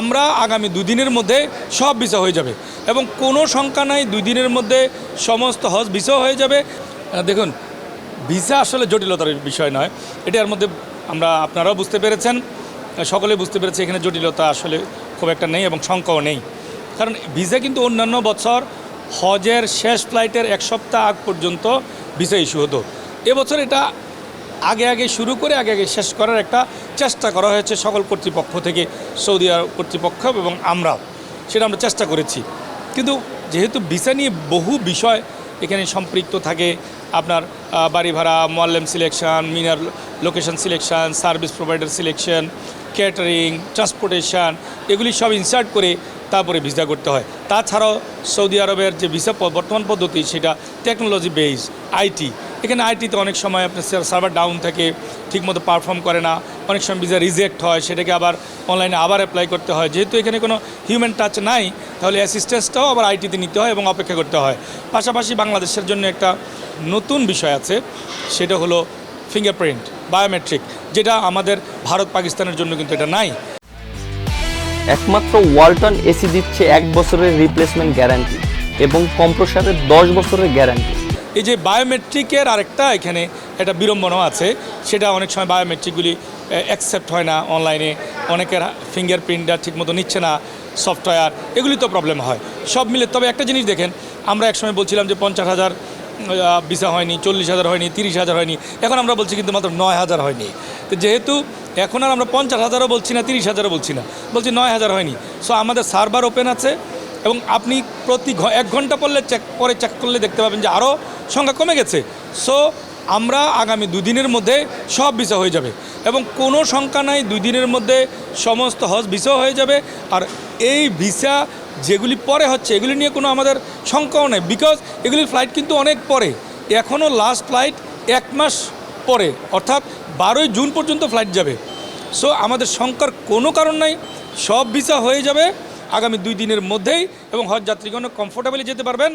আমরা আগামী দুদিনের মধ্যে সব ভিসা হয়ে যাবে। এবং কোনো শঙ্কা নাই দুই দিনের মধ্যে সমস্ত হজ ভিসা হয়ে যাবে। দেখুন, ভিসা আসলে জটিলতার বিষয় নয়। এটার মধ্যে আমরা, আপনারাও বুঝতে পেরেছেন। সকলে বুঝতে পেরেছে এখানে জটিলতা আসলে খুব একটা নেই এবং শঙ্কাও নেই। কারণ ভিসা কিন্তু অন্যান্য বছর হজের শেষ ফ্লাইটের এক সপ্তাহ আগ পর্যন্ত ভিসা ইস্যু হতো। এবছর এটা আগে আগে শুরু করে, আগে আগে শেষ করার একটা চেষ্টা করা হয়েছে সকল কর্তৃপক্ষ থেকে, সৌদি আরব কর্তৃপক্ষ এবং আমরাও। সেটা আমরা চেষ্টা করেছি। কিন্তু যেহেতু ভিসা নিয়ে বহু বিষয় এখানে সম্পৃক্ত থাকে, আপনার বাড়ি ভাড়া, মোয়াল্লেম সিলেকশন, মিনার location selection, service provider selection, catering, transportation, এগুলি সব ইনসার্ট করে তারপরে ভিসা করতে হয়। তাছাড়াও সৌদি আরবের যে ভিসা বর্তমান পদ্ধতি, সেটা টেকনোলজি বেস আইটি এখানে আইটিতে অনেক সময় আপনার সার্ভার ডাউন থাকে, ঠিকমতো পারফর্ম করে না। অনেক সময় ভিসা রিজেক্ট হয়, সেটাকে আবার অনলাইনে আবার অ্যাপ্লাই করতে হয়। যেহেতু এখানে কোনো হিউম্যান টাচ নাই, তাহলে অ্যাসিস্ট্যান্সটাও আবার আইটিতে নিতে হয় এবং অপেক্ষা করতে হয়। পাশাপাশি বাংলাদেশের জন্য একটা নতুন বিষয় আছে, সেটা হলো ফিঙ্গারপ্রিন্ট বায়োমেট্রিক যেটা আমাদের ভারত পাকিস্তানের জন্য কিন্তু এটা নাই। একমাত্র ওয়ালটন এসি দিচ্ছে এক বছরের রিপ্লেসমেন্ট গ্যারান্টি এবং কম্প্রসারের দশ বছরের গ্যারান্টি এই যে বায়োমেট্রিকের আরেকটা এখানে একটা বিড়ম্বনাও আছে, সেটা অনেক সময় বায়োমেট্রিকগুলি অ্যাকসেপ্ট হয় না অনলাইনে অনেকের ফিঙ্গারপ্রিন্টটা ঠিকমতো নিচ্ছে না সফটওয়্যার এগুলি তো প্রবলেম হয়। সব মিলে, তবে একটা জিনিস দেখেন, আমরা একসময় বলছিলাম যে পঞ্চাশ হাজার ভিসা হয়নি, চল্লিশ হাজার হয়নি, তিরিশ হাজার হয়নি, এখন আমরা বলছি কিন্তু মাত্র নয় হাজার হয়নি। তো যেহেতু এখন আর আমরা পঞ্চাশ হাজারও বলছি না, তিরিশ হাজারও বলছি না। বলছি নয় হাজার হয়নি। সো আমাদের সার্ভার ওপেন আছে এবং আপনি প্রতি এক ঘণ্টা পড়লে চেক পরে চেক করলে দেখতে পাবেন যে আরও সংখ্যা কমে গেছে। সো আমরা আগামী দুদিনের মধ্যে সব ভিসা হয়ে যাবে এবং কোনো শঙ্কা নাই দুই দিনের মধ্যে সমস্ত হজ ভিসা হয়ে যাবে। আর এই ভিসা যেগুলি পরে হচ্ছে, এগুলি নিয়ে কোনো আমাদের শঙ্কাও নেই। বিকজ এগুলির ফ্লাইট কিন্তু অনেক পরে। এখনও লাস্ট ফ্লাইট এক মাস পরে। অর্থাৎ বারোই জুন পর্যন্ত ফ্লাইট যাবে। সো আমাদের শঙ্কার কোনো কারণ নাই, সব ভিসা হয়ে যাবে আগামী দুই দিনের মধ্যেই এবং হজ যাত্রীগণ কমফোর্টেবলি যেতে পারবেন।